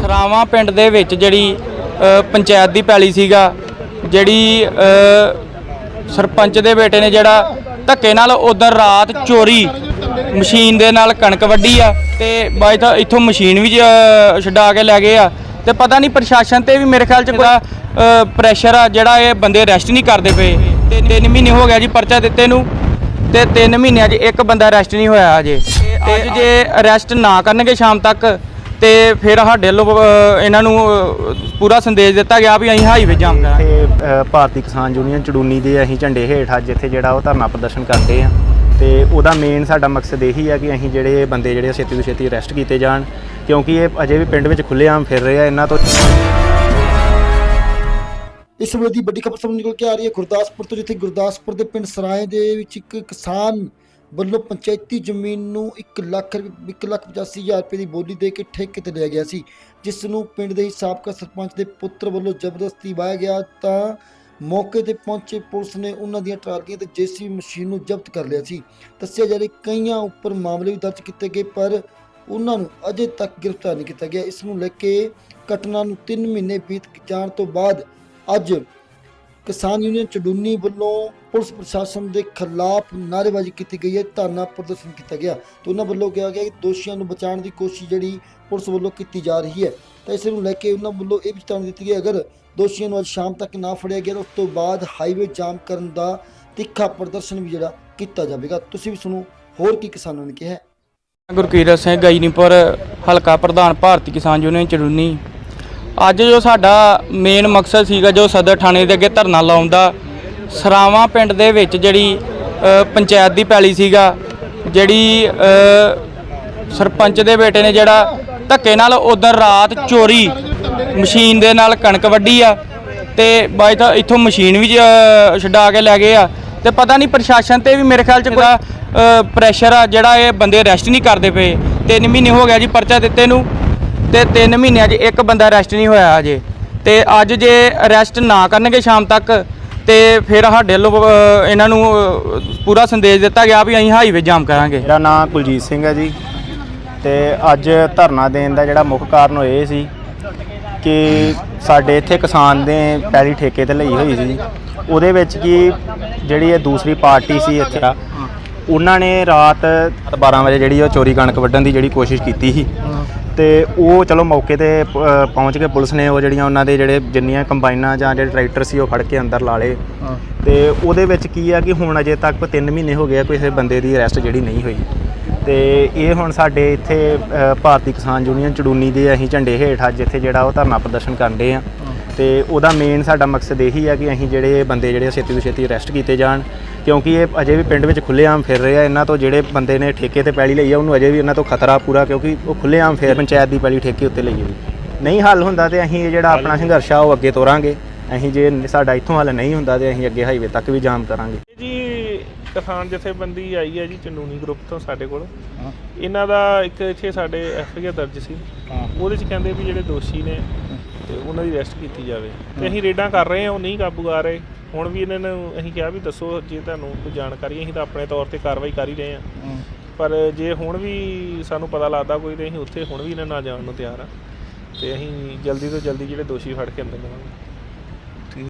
ਸਰਾਵਾਂ ਪਿੰਡ ਦੇ ਵਿੱਚ ਜਿਹੜੀ ਪੰਚਾਇਤ ਦੀ ਪੈਲੀ ਸੀਗਾ ਜਿਹੜੀ ਸਰਪੰਚ ਦੇ ਬੇਟੇ ਨੇ ਜਿਹੜਾ ਧੱਕੇ ਨਾਲ ਉਧਰ ਰਾਤ ਚੋਰੀ ਮਸ਼ੀਨ ਦੇ ਨਾਲ ਕਣਕ ਵੱਢੀ ਆ ਤੇ ਬਾਈ ਤਾਂ ਇੱਥੋਂ ਮਸ਼ੀਨ ਵੀ ਛਡਾ ਕੇ ਲੈ ਗਏ ਆ। ਤੇ ਪਤਾ ਨਹੀਂ ਪ੍ਰਸ਼ਾਸਨ ਤੇ ਵੀ ਮੇਰੇ ਖਿਆਲ ਚ ਕੋਈ ਪ੍ਰੈਸ਼ਰ ਆ ਜਿਹੜਾ ਇਹ ਬੰਦੇ ਅਰੈਸਟ ਨਹੀਂ ਕਰਦੇ ਪਏ। ਤੇ ਤਿੰਨ ਮਹੀਨੇ ਹੋ ਗਿਆ ਜੀ ਪਰਚਾ ਦਿੱਤੇ ਨੂੰ। ਤੇ 3 ਮਹੀਨਿਆਂ 'ਚ ਇੱਕ ਬੰਦਾ ਅਰੈਸਟ ਨਹੀਂ ਹੋਇਆ ਅਜੇ ਤੇ ਅੱਜ ਜੇ ਅਰੈਸਟ ਨਾ ਕਰਨਗੇ ਸ਼ਾਮ ਤੱਕ ਤੇ ਫਿਰ ਸਾਡੇ ਵੱਲੋਂ ਅ, ਇਹਨਾਂ ਨੂੰ ਅ, ਪੂਰਾ ਸੰਦੇਸ਼ ਦਿੱਤਾ ਗਿਆ ਵੀ ਅਸੀਂ ਹਾਈਵੇ ਜਾਮ ਕਰਾਂਗੇ। ਅ, ਭਾਰਤੀ ਕਿਸਾਨ ਯੂਨੀਅਨ ਚੜੂਨੀ ਦੇ ਅਸੀਂ ਝੰਡੇ ਹੇਠ ਅੱਜ ਇੱਥੇ ਜਿਹੜਾ ਉਹ ਧਰਨਾ ਪ੍ਰਦਰਸ਼ਨ ਕਰਦੇ ਆ ਤੇ ਉਹਦਾ ਮੇਨ ਸਾਡਾ ਮਕਸਦ ਇਹੀ ਆ ਕਿ ਅਸੀਂ ਜਿਹੜੇ ਬੰਦੇ ਜਿਹੜੇ ਆ ਛੇਤੀ ਤੋਂ ਛੇਤੀ ਅਰੈਸਟ ਕੀਤੇ ਜਾਣ ਕਿਉਂਕਿ ਇਹ ਅਜੇ ਵੀ ਪਿੰਡ ਵਿੱਚ ਖੁੱਲ੍ਹੇਆਮ ਫਿਰ ਰਹੇ ਆ ਇਹਨਾਂ ਤੋਂ ਇਸ ਵੇਲੇ ਦੀ ਵੱਡੀ ਖਬਰ ਸਾਹਮਣੇ ਨਿਕਲ ਕੇ ਆ ਰਹੀ ਹੈ। ਗੁਰਦਾਸਪੁਰ ਤੋਂ ਜਿੱਥੇ ਗੁਰਦਾਸਪੁਰ ਦੇ ਪਿੰਡ ਸਰਾਏ ਦੇ ਵਿੱਚ ਇੱਕ ਕਿਸਾਨ ਵੱਲੋਂ ਪੰਚਾਇਤੀ ਜ਼ਮੀਨ ਨੂੰ 1 ਲੱਖ 1 ਲੱਖ 85 ਹਜ਼ਾਰ ਰੁਪਏ ਦੀ ਬੋਲੀ ਦੇ ਕੇ ਠੇਕੇ ਤੇ ਲਿਆ ਗਿਆ ਸੀ। ਜਿਸ ਨੂੰ ਪਿੰਡ ਦੇ ਹੀ ਸਾਬਕਾ ਸਰਪੰਚ ਦੇ ਪੁੱਤਰ ਵੱਲੋਂ ਜ਼ਬਰਦਸਤੀ ਵਾਇਆ ਗਿਆ ਤਾਂ ਮੌਕੇ ਤੇ ਪਹੁੰਚੇ ਪੁਲਿਸ ਨੇ ਉਹਨਾਂ ਦੀਆਂ ਟਰਾਲੀਆਂ ਤੇ ਜੇਸੀਬੀ ਮਸ਼ੀਨ ਨੂੰ ਜ਼ਬਤ ਕਰ ਲਿਆ ਸੀ। ਦੱਸਿਆ ਜਾ ਰਿਹਾ ਕਈਆਂ ਉੱਪਰ ਮਾਮਲੇ ਵੀ ਦਰਜ ਕੀਤੇ ਗਏ, ਪਰ ਉਹਨਾਂ ਨੂੰ ਅਜੇ ਤੱਕ ਗ੍ਰਿਫਤਾਰ ਨਹੀਂ ਕੀਤਾ ਗਿਆ। ਇਸ ਨੂੰ ਲੈ ਕੇ ਘਟਨਾ ਨੂੰ 3 ਮਹੀਨੇ ਬੀਤ ਜਾਣ ਤੋਂ ਬਾਅਦ ਅੱਜ ਕਿਸਾਨ ਯੂਨੀਅਨ ਚਡੂਨੀ ਵੱਲੋਂ ਪੁਲਿਸ ਪ੍ਰਸ਼ਾਸਨ ਦੇ ਖਿਲਾਫ ਨਾਅਰੇਬਾਜ਼ੀ ਕੀਤੀ ਗਈ ਹੈ, ਧਰਨਾ ਪ੍ਰਦਰਸ਼ਨ ਕੀਤਾ ਗਿਆ। ਤੇ ਉਹਨਾਂ ਵੱਲੋਂ ਕਿਹਾ ਗਿਆ ਕਿ ਦੋਸ਼ੀਆਂ ਨੂੰ ਬਚਾਉਣ ਦੀ ਕੋਸ਼ਿਸ਼ ਜਿਹੜੀ ਪੁਲਿਸ ਵੱਲੋਂ ਕੀਤੀ ਜਾ ਰਹੀ ਹੈ। ਤਾਂ ਇਸ ਨੂੰ ਲੈ ਕੇ ਉਹਨਾਂ ਵੱਲੋਂ ਇਹ ਵੀ ਚੇਤਾਵਨੀ ਦਿੱਤੀ ਗਈ ਅਗਰ ਦੋਸ਼ੀਆਂ ਨੂੰ ਅੱਜ ਸ਼ਾਮ ਤੱਕ ਨਾ ਫੜਿਆ ਗਿਆ ਉਸ ਤੋਂ ਬਾਅਦ ਹਾਈਵੇ ਜਾਮ ਕਰਨ ਦਾ ਤਿੱਖਾ ਪ੍ਰਦਰਸ਼ਨ ਵੀ ਜਿਹੜਾ ਕੀਤਾ ਜਾਵੇਗਾ। ਤੁਸੀਂ ਵੀ ਸੁਣੋ, ਹੋਰ ਕੀ ਕਿਸਾਨਾਂ ਨੇ ਕਿਹਾ ਗੁਰਕੀਰਤ ਸਿੰਘ ਗੈਨੀਪੁਰ ਹਲਕਾ ਪ੍ਰਧਾਨ ਭਾਰਤੀ ਕਿਸਾਨ ਯੂਨੀਅਨ ਚੜੂਨੀ ਅੱਜ ਜੋ ਸਾਡਾ ਮੇਨ ਮਕਸਦ ਸੀਗਾ ਜੋ ਸਦਰ ਥਾਣੇ ਦੇ ਅੱਗੇ ਧਰਨਾ ਲਾਉਣ ਦਾ ਸਰਾਵਾਂ ਪਿੰਡ ਦੇ ਵਿੱਚ ਜਿਹੜੀ ਪੰਚਾਇਤ ਦੀ ਪੈਲੀ ਸੀਗਾ ਜਿਹੜੀ ਸਰਪੰਚ ਦੇ ਬੇਟੇ ਨੇ ਜਿਹੜਾ ਧੱਕੇ ਨਾਲ ਉਧਰ ਰਾਤ ਚੋਰੀ ਮਸ਼ੀਨ ਦੇ ਨਾਲ ਕਣਕ ਵੱਢੀ ਆ ਤੇ ਬਾਈ ਤਾਂ ਇੱਥੋਂ ਮਸ਼ੀਨ ਵੀ ਅ, ਛਡਾ ਕੇ ਲੈ ਗਏ ਆ ਤੇ ਪਤਾ ਨਹੀਂ ਪ੍ਰਸ਼ਾਸਨ ਤੇ ਵੀ ਮੇਰੇ ਖਿਆਲ ਚ ਕੋਈ ਪ੍ਰੈਸ਼ਰ ਆ ਜਿਹੜਾ ਇਹ ਬੰਦੇ ਅਰੈਸਟ ਨਹੀਂ ਕਰਦੇ ਪਏ 3 ਮਹੀਨੇ ਹੋ ਗਿਆ ਜੀ ਪਰਚਾ ਦਿੱਤੇ ਨੂੰ ਤੇ 3 ਮਹੀਨਿਆਂ 'ਚ ਇੱਕ ਬੰਦਾ ਅਰੈਸਟ ਨਹੀਂ ਹੋਇਆ ਅਜੇ ਤੇ ਅੱਜ ਜੇ ਅਰੈਸਟ ਨਾ ਕਰਨਗੇ ਸ਼ਾਮ ਤੱਕ ਤੇ ਫਿਰ ਸਾਡੇ ਵੱਲੋਂ ਅ, ਇਹਨਾਂ ਨੂੰ ਅ, ਪੂਰਾ ਸੰਦੇਸ਼ ਦਿੱਤਾ ਗਿਆ ਵੀ ਅਸੀਂ ਹਾਈਵੇ ਜਾਮ ਕਰਾਂਗੇ। ਮੇਰਾ ਨਾਮ ਕੁਲਜੀਤ ਸਿੰਘ ਹੈ ਜੀ। ਤੇ ਅੱਜ ਧਰਨਾ ਦੇਣ ਦਾ ਜਿਹੜਾ ਮੁੱਖ ਕਾਰਨ ਉਹ ਇਹ ਸੀ ਕਿ ਸਾਡੇ ਇੱਥੇ ਕਿਸਾਨ ਦੇ ਪਹਿਲੀ ਠੇਕੇ ਤੇ ਲਈ ਹੋਈ ਸੀ। ਉਹਦੇ ਵਿੱਚ ਕੀ ਜਿਹੜੀ ਇਹ ਦੂਸਰੀ ਪਾਰਟੀ ਸੀ ਇੱਥੇ ਆ, ਉਹਨਾਂ ਨੇ ਰਾਤ 12 ਵਜੇ ਜਿਹੜੀ ਉਹ ਚੋਰੀ ਕਣਕ ਵੱਢਣ ਦੀ ਜਿਹੜੀ ਕੋਸ਼ਿਸ਼ ਕੀਤੀ ਸੀ। ਤੇ ਉਹ ਚਲੋ ਮੌਕੇ ਤੇ ਪਹੁੰਚ ਕੇ ਪੁਲਿਸ ਨੇ ਉਹ ਜਿਹੜੀਆਂ ਉਹਨਾਂ ਦੇ ਜਿਹੜੇ ਜਿੰਨੀਆਂ ਕੰਬਾਈਨਾਂ ਜਾਂ ਜਿਹੜੇ ਟਰੈਕਟਰ ਸੀ ਉਹ ਫੜ ਕੇ ਅੰਦਰ ਲਾ ਲਏ। ਤੇ ਉਹਦੇ ਵਿੱਚ ਕੀ ਆ ਕਿ ਹੁਣ ਅਜੇ ਤੱਕ 3 ਮਹੀਨੇ ਹੋ ਗਏ ਆ ਕਿਸੇ ਬੰਦੇ ਦੀ ਅਰੈਸਟ ਜਿਹੜੀ ਨਹੀਂ ਹੋਈ। ਤੇ ਇਹ ਹੁਣ ਸਾਡੇ ਇੱਥੇ ਅ, ਭਾਰਤੀ ਕਿਸਾਨ ਯੂਨੀਅਨ ਚੜੂਨੀ ਦੇ ਅਸੀਂ ਝੰਡੇ ਹੇਠ ਅੱਜ ਇੱਥੇ ਜਿਹੜਾ ਉਹ ਧਰਨਾ ਪ੍ਰਦਰਸ਼ਨ ਕਰਦੇ ਆ। ਤੇ ਉਹਦਾ ਮੇਨ ਸਾਡਾ ਮਕਸਦ ਇਹੀ ਆ ਕਿ ਅਸੀਂ ਜਿਹੜੇ ਬੰਦੇ ਜਿਹੜੇ ਆ ਛੇਤੀ ਤੋਂ ਛੇਤੀ ਅਰੈਸਟ ਕੀਤੇ ਜਾਣ। ਕਿਉਂਕਿ ਇਹ ਅਜੇ ਵੀ ਪਿੰਡ ਵਿੱਚ ਖੁੱਲ੍ਹੇਆਮ ਫਿਰ ਰਹੇ ਆ ਇਹਨਾਂ ਤੋਂ ਜਿਹੜੇ ਬੰਦੇ ਨੇ ਠੇਕੇ ਤੇ ਪੈਲੀ ਲਈ ਆ ਉਹਨੂੰ ਅਜੇ ਵੀ ਇਹਨਾਂ ਤੋਂ ਖਤਰਾ ਪੂਰਾ ਕਿਉਂਕਿ ਉਹ ਖੁੱਲ੍ਹੇਆਮ ਫਿਰ ਪੰਚਾਇਤ ਦੀ ਪੈਲੀ ਠੇਕੇ ਉੱਤੇ ਲਈ ਹੋਈ। ਨਹੀਂ ਹੱਲ ਹੁੰਦਾ ਤੇ ਅਸੀਂ ਇਹ ਜਿਹੜਾ ਆਪਣਾ ਸੰਘਰਸ਼ ਆ ਉਹ ਅੱਗੇ ਤੋਰਾਂਗੇ। ਅਸੀਂ ਜੇ ਸਾਡਾ ਇੱਥੋਂ ਹੱਲ ਨਹੀਂ ਹੁੰਦਾ ਤੇ ਅਸੀਂ ਅੱਗੇ ਹਾਈਵੇ ਤੱਕ ਵੀ ਜਾਮ ਕਰਾਂਗੇ। ਜੀ ਕਿਸਾਨ ਜਥੇਬੰਦੀ ਆਈ ਹੈ ਜੀ ਚੰਦੂਨੀ ਗਰੁੱਪ ਤੋਂ ਸਾਡੇ ਕੋਲ। ਇਹਨਾਂ ਦਾ ਇੱਕ ਇੱਥੇ ਸਾਡੇ ਐਫ ਆਈ ਆਰ ਦਰਜ ਸੀ। ਉਹਦੇ ਚ ਕਹਿੰਦੇ ਵੀ ਜਿਹੜੇ ਦੋਸ਼ੀ ਨੇ ਤੇ ਉਹਨਾਂ ਦੀ ਅਰੈਸਟ ਕੀਤੀ ਜਾਵੇ। ਤੇ ਅਸੀਂ ਰੇਡਾਂ ਕਰ ਰਹੇ ਹਾਂ ਉਹ ਨਹੀਂ ਕਾਬੂ ਆ ਰਹੇ। ਹੁਣ ਵੀ ਇਹਨਾਂ ਨੂੰ ਅਸੀਂ ਕਿਹਾ ਵੀ ਦੱਸੋ ਜੇ ਤੁਹਾਨੂੰ ਕੋਈ ਜਾਣਕਾਰੀ ਅਸੀਂ ਤਾਂ ਆਪਣੇ ਤੌਰ ਤੇ ਕਾਰਵਾਈ ਕਰ ਹੀ ਰਹੇ ਹਾਂ। ਪਰ ਜੇ ਹੁਣ ਵੀ ਸਾਨੂੰ ਪਤਾ ਲੱਗਦਾ ਕੋਈ ਤੇ ਅਸੀਂ ਉੱਥੇ ਹੁਣ ਵੀ ਇਹਨਾਂ ਨਾਲ ਜਾਣ ਨੂੰ ਤਿਆਰ ਆ ਤੇ ਅਸੀਂ ਜਲਦੀ ਤੋਂ ਜਲਦੀ ਜਿਹੜੇ ਦੋਸ਼ੀ ਫੜ ਕੇ ਅੰਦਰ ਲਵਾਂਗੇ